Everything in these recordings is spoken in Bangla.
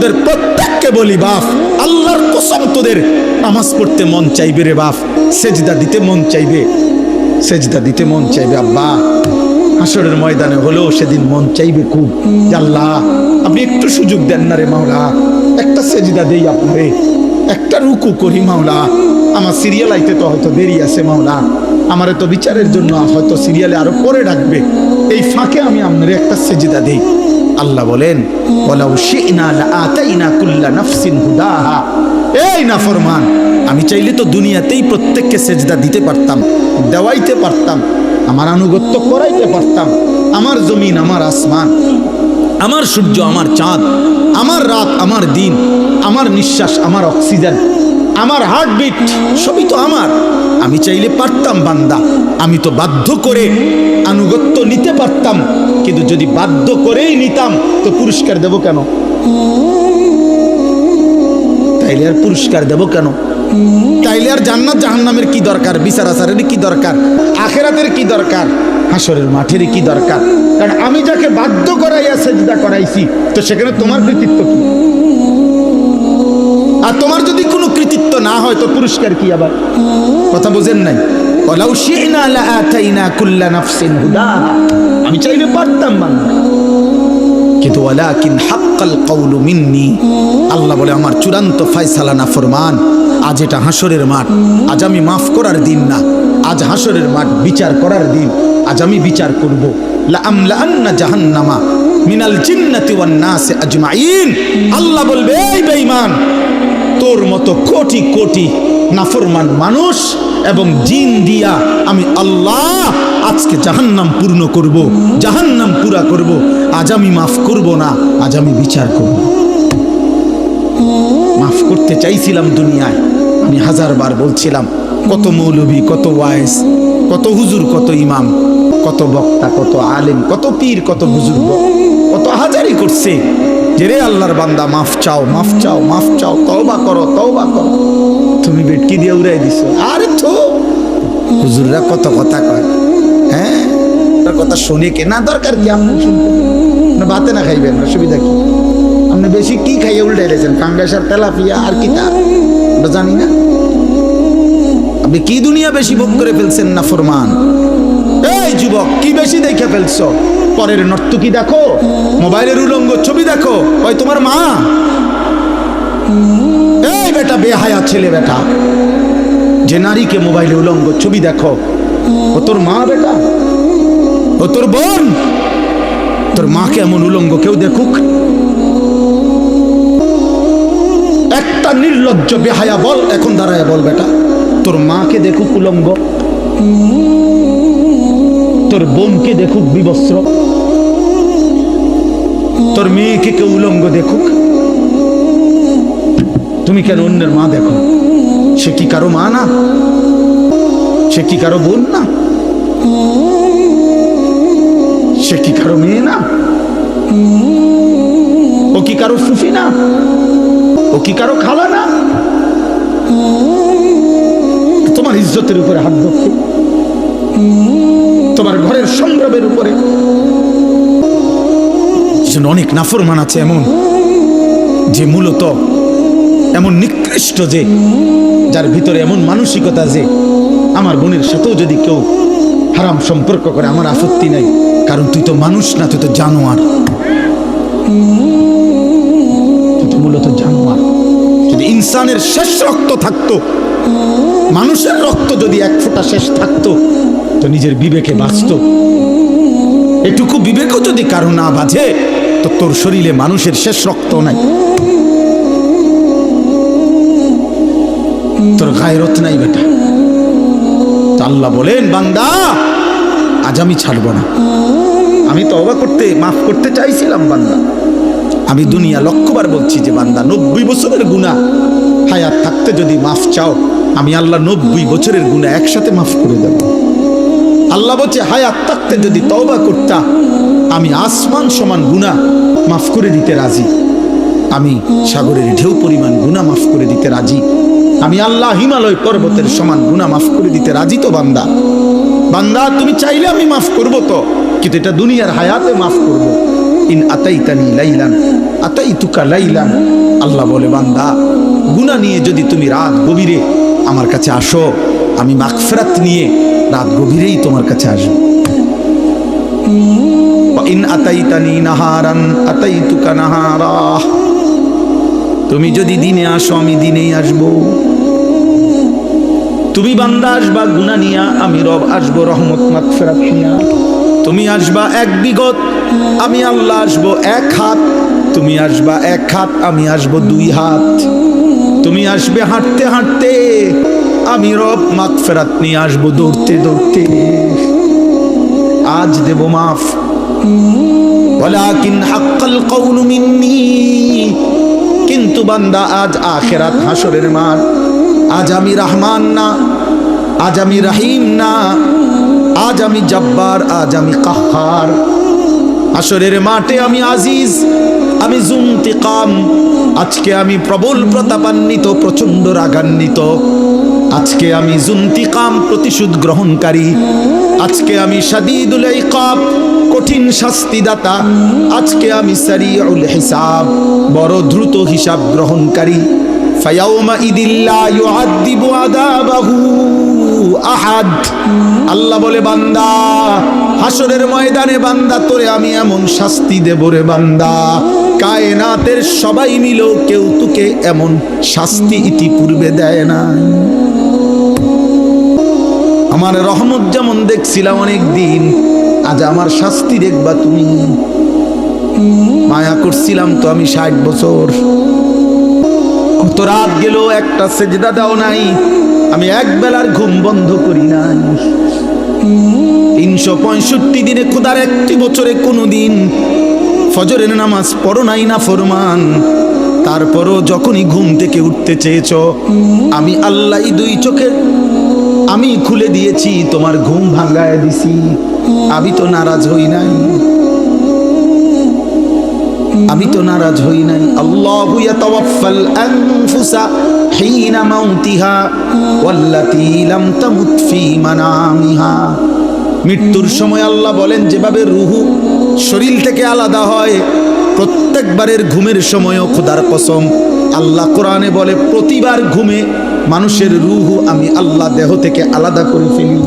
তোদের প্রত্যেককে বলি, বাপ, আল্লাহর কসম তোদের, নামাজ পড়তে মন চাইবে রে বাপ, সেজদা দিতে মন চাইবে। সেজদা দিতে মন চাইবে, আব্বা। হাসরের ময়দানে হলেও সেদিন মন চাইবে খুব। আল্লাহ, আপনি একটু সুযোগ দেন না রে মাওলা। একটা সেজদা দেই আপনারে। একটা রুকু করি মাওলা। আমার সিরিয়াল আইতে তো হয়তো দেরি আছে মাওলা। আমারে তো বিচারের জন্য হয়তো সিরিয়ালে আরও পরে ডাকবে। এই ফাঁকে আমি আপনার একটা সেজদা দেই। আল্লাহ বলেন এই নাফরমান, আমি চাইলে তো দুনিয়াতেই প্রত্যেককে সেজদা দিতে পারতাম, দেওয়াইতে পারতাম, আমার আনুগত্য করাইতে পারতাম, আমার জমিন আমার আসমান, আমার সূর্য আমার চাঁদ, আমার রাত আমার দিন, আমার নিঃশ্বাস আমার অক্সিজেন আমার হার্টবিট সবই তো আমার। আমি চাইলে পারতাম বান্দা। আমি তো বাধ্য করে আনুগত্য নিতে পারতাম। কিন্তু যদি বাধ্য করেই নিতাম, তো পুরস্কার দেব কেন? তাইলে আর পুরস্কার দেব কেন? তাইলে আর জান্নাত জাহান্নামের কি দরকার? বিচার আচারের কি দরকার? আখেরাতের কি দরকার? হাসরের মাঠের কি দরকার? কারণ আমি যাকে বাধ্য করাইয়া সেজদা করাইছি, তো সেখানে তোমার কৃতিত্ব কি? আর তোমার যদি কোনো না হয় তো পুরস্কার কি আবার? কথা বুঝেন নাই। আমি চাইলে পারতাম কিন্তু আল্লাহ বলে, আমার চূড়ান্ত ফয়সালা ফরমান। আজ এটা হাসরের মাঠ। আজ আমি মাফ করার দিন না। আজ হাসরের মাঠ, বিচার করার দিন। আজ আমি বিচার করব। জাহান্নামা মিনাল জিন্নাতি আজমাইন। আল্লাহ বলবে, এই বেঈমান তোর মতো কোটি কোটি নাফরমান মানুষ এবং জিন দিয়া আমি আল্লাহ আজকে জাহান্নাম পূর্ণ করব, জাহান্নাম পুরা করব। আজ আমি মাফ করব না, আজ আমি বিচার করব। মাফ করতে চাইছিলাম দুনিয়ায়, আমি হাজার বার বলছিলাম, কত মৌলবী, কত ওয়াইস, কত হুজুর, কত ইমাম, কত বক্তা, কত আলেম, কত পীর, কত বুজুর্গ, কত হাজারি করছে। যে রে আল্লাহর বান্দা, মাফ চাও মাফ চাও মাফ চাও, তওবা করো তওবা করো। তুমি বেটকি দিয়ে উড়াই দিছো। আরে তো হুজুররা কত কথা কয় হ্যাঁ? তার কথা শুনে কে? না, দরকার কি? আপনি শুনতে না ভাতে না খাইবেন, অসুবিধা কি? আপনি বেশি কি খাইয়ে উল্টে দিয়েছেন? কাঙ্গাসার তেলাপিয়া আর কি তা? আমরা জানি না। আপনি কি দুনিয়া বেশি ভোগ করে ফেলছেন না ফরমান? এই যুবক, কি বেশি দেখে ফেলছো? পরের নর্তকি দেখো? মোবাইলের উলঙ্গ ছবি দেখো? ওই তোমার মা? এই বেটা, বেহায়া ছেলে বেটা। যে নারীকে মোবাইলে উলঙ্গ ছবি দেখো, ও তোর মা বেটা? ও তোর বোন? তোর মাকে এমন উলঙ্গ কেউ দেখুক? একটা নির্লজ্জ বেহায়া বল, এখন দাঁড়ায় বল বেটা। তোর মাকে দেখুক উলঙ্গ? তোর বোনকে দেখুক বিবস্ত্র। তোর মেয়েকে কেউ উলঙ্গ দেখুক। তুমি কেন অন্যের মা দেখো? সে কি কারও মা না? সে কি কারও বোন না? সে কি কারও মেয়ে না? ও কি কারও ফুফি না? ও কি কারও খালা না? তোমার ইজ্জতের উপরে হাত ধরতে। তোমার ঘরের সংগ্রামের উপরে। অনেক নাফরমান আছে এমন, যে মূলত এমন নিকৃষ্ট যে, যার ভিতরে এমন মানসিকতা যে, আমার বোনের সাথেও যদি কেউ হারাম সম্পর্ক করে, আমার আপত্তি নাই। কারণ তুই তো মানুষ না, তুই তো জানোয়ার। ইনসানের শেষ রক্ত থাকতো। মানুষের রক্ত যদি এক ফোঁটা শেষ থাকতো, তো নিজের বিবেকে বাঁচত। এটুকু বিবেকও যদি কারও না বাজে তো তোর শরীরে মানুষের শেষ রক্ত নাই। তোর গায়রত নাই বেটা। আল্লাহ বলেন, বান্দা, আজ আমি ছাড়ব না। আমি তো অবাক করতে, মাফ করতে চাইছিলাম, বান্দা। আমি দুনিয়া লক্ষ্যবার বলছি যে বান্দা, নব্বই বছরের গুণা হায়াত থাকতে যদি মাফ চাও, আমি আল্লাহ নব্বই বছরের গুণা একসাথে মাফ করে দেব। আল্লাহ বলছে, হায়াত থাকতে যদি তওবা করতা, আমি আসমান সমান গুণা মাফ করে দিতে রাজি। আমি সাগরের ঢেউ পরিমাণ গুণা মাফ করে দিতে রাজি। আমি আল্লাহ হিমালয় পর্বতের সমান গুণা মাফ করে দিতে রাজি তো বান্দা। বান্দা, তুমি চাইলে আমি মাফ করব তো, কিন্তু এটা দুনিয়ার হায়াতে মাফ করব। ইন আতাইতানি লাইলান, আতাইতুকা লাইলান। আল্লাহ বলে, বান্দা, গুনাহ নিয়ে যদি তুমি রাত গভীরে আমার কাছে আসো, আমি মাগফিরাত নিয়ে রাত গভীরেই তোমার কাছে আসব। ইন আতাইতানি নাহারান, আতাইতুকা নাহারা। তুমি যদি দিনে আসো, আমি দিনেই আসব। তুমি বান্দা, আসবা গুনা নিয়া, আমি রব আসব রহমত, মাগফিরাত নিয়া। তুমি আসবা এক বিগত, আমি আল্লাহ আসব এক হাত। তুমি আসবা এক হাত, আমি আসব দুই হাত। তুমি আসবে হাঁটতে হাঁটতে, আমি রব মাগফিরাত নিয়ে আসব দৌড়তে দৌড়তে। আজ দেব মাফ। ওয়ালাকিন হাক্কাল কওলু মিন্নি। কিন্তু বান্দা আজ আখেরাত হাসরের মাঠ। আজ আমি রহমান না, আজ আমি রহিম না। আজ আমি জব্বার, আজ আমি কাহার। হাসরের মাঠে আমি আজিজ, আমি জুমতিকাম আজকে আমি প্রবল প্রতাপান্বিত প্রচণ্ড রাগান্বিত। আজকে আমি জুন্তিকাম প্রতিশোধ গ্রহণকারী। আজকে আমি সাদিদুল ইকাব, কঠিন শাস্তিদাতা। আজকে আমি সারিউল হিসাব, বড় দ্রুত হিসাব গ্রহণকারী। ফায়াউমা ইদিল্লা ইউআদ্দিবু আদাবাহু আহাদ। আল্লাহ বলে, বান্দা হাসরের ময়দানে বান্দা, তোরে আমি এমন শাস্তি দেব রে বান্দা। কায়নাতের সবাই মিল কেউ তোকে এমন শাস্তি ইতিপূর্বে দেয় না। আমার রহমত যেমন দেখছিলাম অনেক দিন, আজ আমার শাস্তি দেখবা তুমি। মায়া করছিলাম তো আমি ষাট বছর। কত রাত গেল একটা সেজদা দাও নাই। আমি এক বেলার ঘুম বন্ধ করি নাই। তিনশো পঁয়ষট্টি দিনে খুদার একটি বছরে কোনো দিন ফজরের নামাজ পড়ো নাই না ফরমান। তারপরও যখনই ঘুম থেকে উঠতে চেয়েছ, আমি আল্লাহ দুই চোখে আমি খুলে দিয়েছি, তোমার ঘুম ভাঙ্গায় দিছি। আমি তো নারাজ হই নাই। আমি তো নারাজ হই নাই। আল্লাহু ইয়াতাওয়াফাল আনফুসা হিনা মাউতিহা ওয়াল্লাতী লাম তামুত ফি মানামিহা। মৃত্যুর সময় আল্লাহ বলেন, যেভাবে রুহু শরীর থেকে আলাদা হয়, প্রত্যেকবারের ঘুমের সময়ও খোদার কসম। আল্লাহ কোরআনে বলে, প্রতিবার ঘুমে মানুষের রুহু আমি আল্লাহ দেহ থেকে আলাদা করে ফেলি।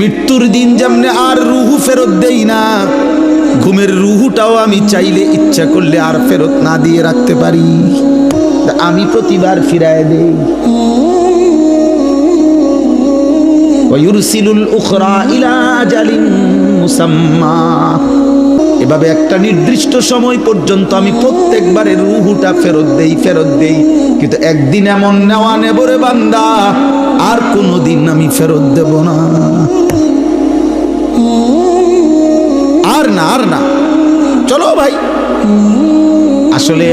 মৃত্যুর দিন যেমনে আর রুহু ফেরত দেই না ঘুমের রুহুটাও আমি চাইলে ইচ্ছা করলে আর ফেরত না দিয়ে রাখতে পারি। আমি প্রতিবার ফিরায় দেই। এভাবে একটা নির্দিষ্ট সময় পর্যন্ত আমি প্রত্যেকবারে রুহুটা ফেরত দেই ফেরত দেই। কিন্তু একদিন এমন নেওয়া নেব রে বান্দা, আর কোনো দিন আমি ফেরত দেব না। আর না আর না। চলো ভাই। আসলে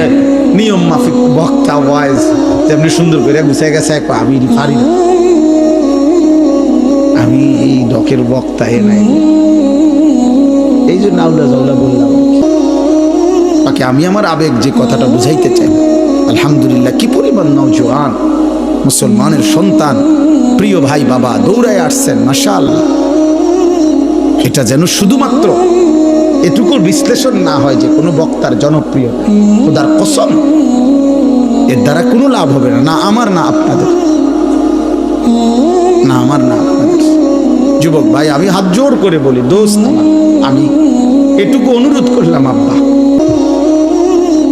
নিয়ম মাফিক বক্তা ওয়াইজ তেমনি সুন্দর করে গুছিয়ে গেছে, এক আমি পারি না। আমি এই ডকের বক্তা এ নাই। এই জন্য আউলা জাউলা বললাম বাকি আমি আমার আবেগ যে কথাটা বুঝাইতে চাই, আলহামদুলিল্লাহ, কি পরিমাণ নওজোয়ান, মুসলমানের সন্তান, প্রিয় ভাই বাবা দৌড়ায় আসছেন মাশাল এটা যেন শুধুমাত্র এটুকুর বিশ্লেষণ না হয় যে কোনো বক্তার জনপ্রিয়, খোদার কসম। এর দ্বারা কোনো লাভ হবে না না আমার, না আপনাদের। না আমার, না আপনাদের। যুবক ভাই, আমি হাত জোর করে বলি দোস্ত আমার। আমি এটুকু অনুরোধ করলাম, আব্বা।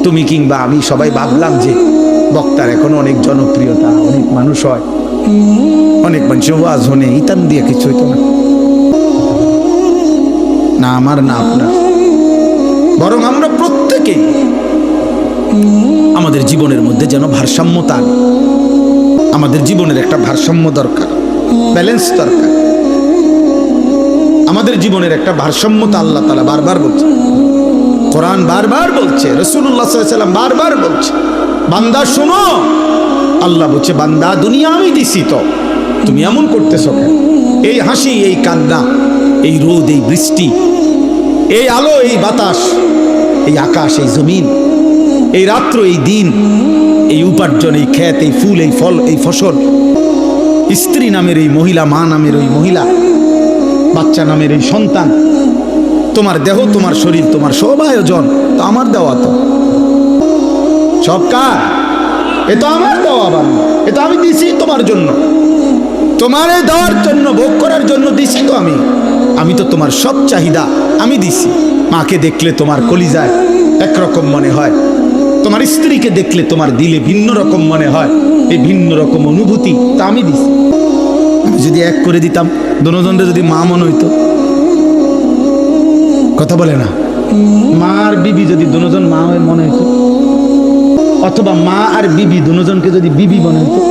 তুমি কিংবা আমি সবাই ভাবলাম যে বক্তার এখন অনেক জনপ্রিয়তা, অনেক মানুষ হয়, অনেক মানুষ ওয়াজ হনে, ইতান দিয়ে কিছু হইতো না। আমার না। আপনার বরং আমরা প্রত্যেকে আমাদের জীবনের মধ্যে যেন ভারসাম্যতা আমাদের জীবনের একটা ভারসাম্য দরকার ব্যালেন্স দরকার। আমাদের জীবনের একটা ভারসাম্যতা আল্লাহ তালা বারবার বলছে। কোরআন বারবার বলছে রসুল্লাহ সাল্লাম বারবার বলছে, বান্দা শোনো, আল্লাহ বলছে, বান্দা দুনিয়া আমি দিছি তো, তুমি এমন করতেছো এই হাসি, এই কান্না, এই রোদ, এই বৃষ্টি এই আলো, এই বাতাস, এই আকাশ, এই জমিন, এই রাত্র, এই দিন, এই উপার্জন, এই ক্ষেত, এই ফুল, এই ফল, এই ফসল। স্ত্রী নামের এই মহিলা, মা নামের ওই মহিলা, বাচ্চা নামের এই সন্তান। তোমার দেহ, তোমার শরীর, তোমার সব আয়োজন, তো আমার দেওয়া তো। সব কার? এ তো আমার দেওয়া বান্দা এ তো আমি দিছি তোমার জন্য। তোমারে দেওয়ার জন্য, ভোগ করার জন্য দিছি তো আমি। আমি তো তোমার সব চাহিদা আমি দিছি। মাকে দেখলে তোমার কলিজায় একরকম মনে হয়। তোমার স্ত্রীকে দেখলে তোমার দিলে ভিন্ন রকম মনে হয়। এই ভিন্ন রকম অনুভূতি তা আমি দিছি। আমি যদি এক করে দিতাম দনজনরে যদি মা মনে হইতো। কথা বলে না। মা আর বিবি যদি দুজন মা হয়ে মনে হইতো। অথবা মা আর বিবি দুজনকে যদি বিবি মনে হইতো।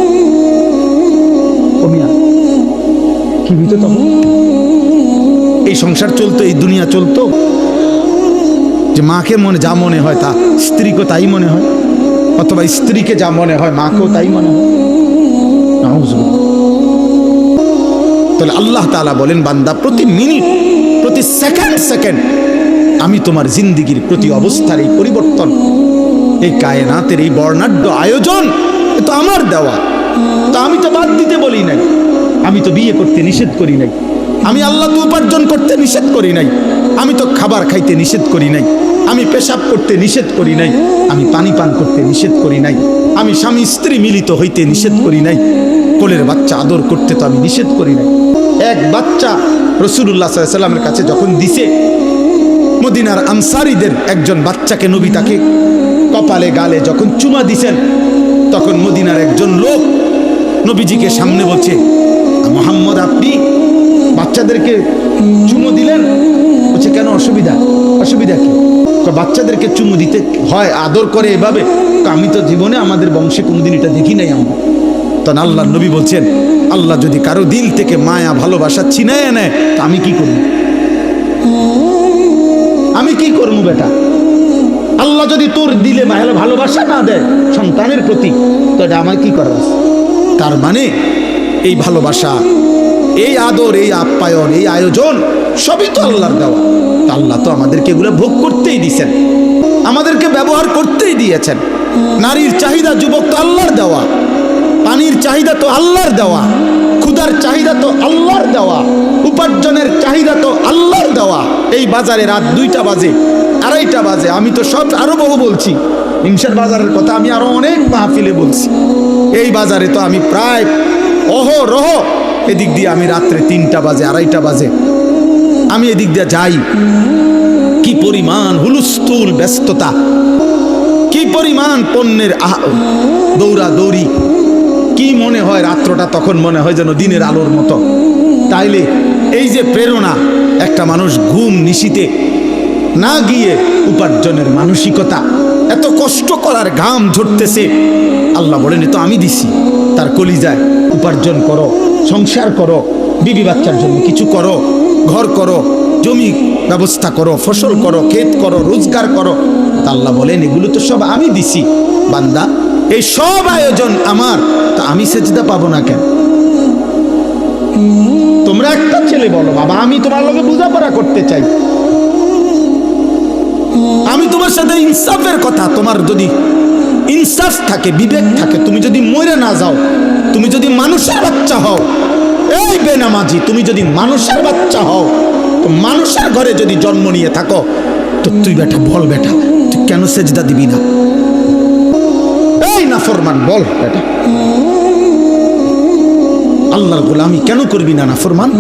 কি হইতো তখন? এই সংসার চলতো, এই দুনিয়া চলতো। যে মাকে মনে যা মনে হয় তা স্ত্রীকে তাই মনে হয়। অথবা স্ত্রীকে যা মনে হয়, মাকেও তাই মনে হয়। তাহলে আল্লাহ তাআলা বলেন, বান্দা, প্রতি মিনিট, প্রতি সেকেন্ড সেকেন্ড আমি তোমার জিন্দিগির প্রতি অবস্থার এই পরিবর্তন, এই কায়নাতের এই বর্ণাঢ্য আয়োজন তো আমার দেওয়া। তা আমি তো বাদ দিতে বলি নাই। আমি তো বিয়ে করতে নিষেধ করি নাই। আমি আল্লাহ তো উপার্জন করতে নিষেধ করি নাই। আমি তো খাবার খাইতে নিষেধ করি নাই। আমি পেশাব করতে নিষেধ করি নাই। আমি পানি পান করতে নিষেধ করি নাই। আমি স্বামী স্ত্রী মিলিত হইতে নিষেধ করি নাই। কোলের বাচ্চা আদর করতে তো আমি নিষেধ করি নাই। এক বাচ্চা রসুল্লাহ সাল্লামের কাছে যখন দিছে, মদিনার আনসারিদের একজন বাচ্চাকে নবী তাকে কপালে গালে যখন চুমা দিছেন, তখন মদিনার একজন লোক নবীজিকে সামনে বলছে মোহাম্মদ, আপনি বাচ্চাদেরকে চুমু দিলেন? বলছে, কেন? অসুবিধা। অসুবিধা কি? বাচ্চাদেরকে চুমু দিতে হয়, আদর করে এভাবে? আমি তো জীবনে আমাদের বংশে কোনোদিন এটা দেখি নাই আমরা। তখন আল্লাহ নবী বলছেন, আল্লাহ যদি কারও দিল থেকে মায়া, ভালোবাসা ছিনায় নেয় তা আমি কি করব? আমি কি করব বেটা? আল্লাহ যদি তোর দিলে মায়া, ভালোবাসা না দেয় সন্তানের প্রতি তো এটা আমার কি করার তার মানে এই ভালোবাসা এই আদর, এই আপ্যায়ন, এই আয়োজন, সবই তো আল্লাহর দেওয়া। আল্লাহ তো আমাদেরকে এগুলো ভোগ করতেই দিয়েছেন। আমাদেরকে ব্যবহার করতেই দিয়েছেন। নারীর চাহিদা যুবক তো আল্লাহর দেওয়া। পানির চাহিদা তো আল্লাহর দেওয়া। ক্ষুধার চাহিদা তো আল্লাহর দেওয়া। উপার্জনের চাহিদা তো আল্লাহর দেওয়া। এই বাজারে রাত দুইটা বাজে, আড়াইটা বাজে। আমি তো সব আরও বহু বলছি। হিংসার বাজারের কথা আমি আরও অনেক মাহফিলে বলছি। এই বাজারে তো আমি প্রায় অহ রহ এদিক দিয়ে আমি রাত্রে তিনটা বাজে, আড়াইটা বাজে। আমি এদিক দিয়ে যাই। কি পরিমাণ হুলুস্থুল ব্যস্ততা। কি পরিমাণ পণ্যের আহ দৌড়া দৌড়ি কি মনে হয় রাত্রটা তখন মনে হয় যেন দিনের আলোর মতো। তাইলে এই যে প্রেরণা, একটা মানুষ ঘুম নিশিতে না গিয়ে উপার্জনের মানসিকতা, এত কষ্ট করার ঘাম ঝরতেছে। আল্লাহ বলেন "এ তো আমি দিছি, তার কলিজায় উপার্জন করো। সংসার করো, বিবি বাচ্চার জন্য কিছু করো, ঘর করো, জমি ব্যবস্থা করো, ফসল করো, ক্ষেত করো, রোজগার করো। আল্লাহ বলেন, এগুলো তো সব আমি দিছি। বান্দা, এই সব আয়োজন আমার, তা আমি সেজদা পাবো না কেন? তোমরা একটা ছেলে বলো, বাবা, আমি তোমার লগে বোঝাপড়া করতে চাই। আমি তোমার সাথে ইনসাফের কথা, তোমার যদি ইনসাফ থাকে, বিবেক থাকে। তুমি যদি মরে না যাও, তুমি যদি মানুষের বাচ্চা হও, এই বেনামাজি, তুমি যদি মানুষের বাচ্চা হও, তো মানুষের ঘরে যদি জন্ম নিয়ে থাকো, তো তুই বেটা, বল বেটা, তুই কেন সেজদা দিবি না? এই না ফরমান, বল বেটা। আল্লাহর গোলামি কেন করবি না না ফরমান?